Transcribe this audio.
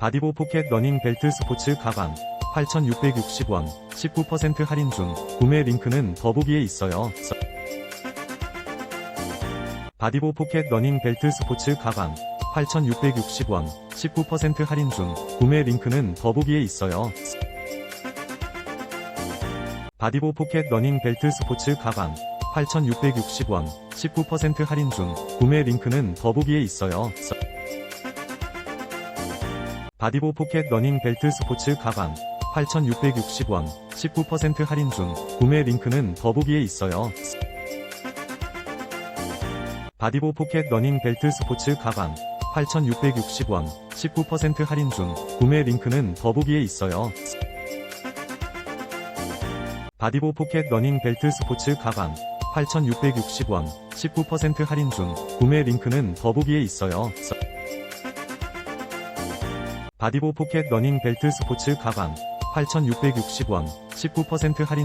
바디보 포켓 러닝 벨트 스포츠 가방 8,660원 19% 할인 중 구매 링크는 더보기에 있어요. 서- 바디보 포켓 러닝 벨트 스포츠 가방 8,660원 19% 할인 중 구매 링크는 더보기에 있어요. 서- 바디보 포켓 러닝 벨트 스포츠 가방 8,660원 19% 할인 중 구매 링크는 더보기에 있어요. 서- 바디보 포켓 러닝 벨트 스포츠 가방 8,660원 19% 할인 중 구매 링크는 더보기에 있어요. 서- 바디보 포켓 러닝 벨트 스포츠 가방 8,660원 19% 할인 중 구매 링크는 더보기에 있어요. 서- 바디보 포켓 러닝 벨트 스포츠 가방 8,660원 19% 할인 중 구매 링크는 더보기에 있어요. 서- 바디보 포켓 러닝 벨트 스포츠 가방 8,660원 19% 할인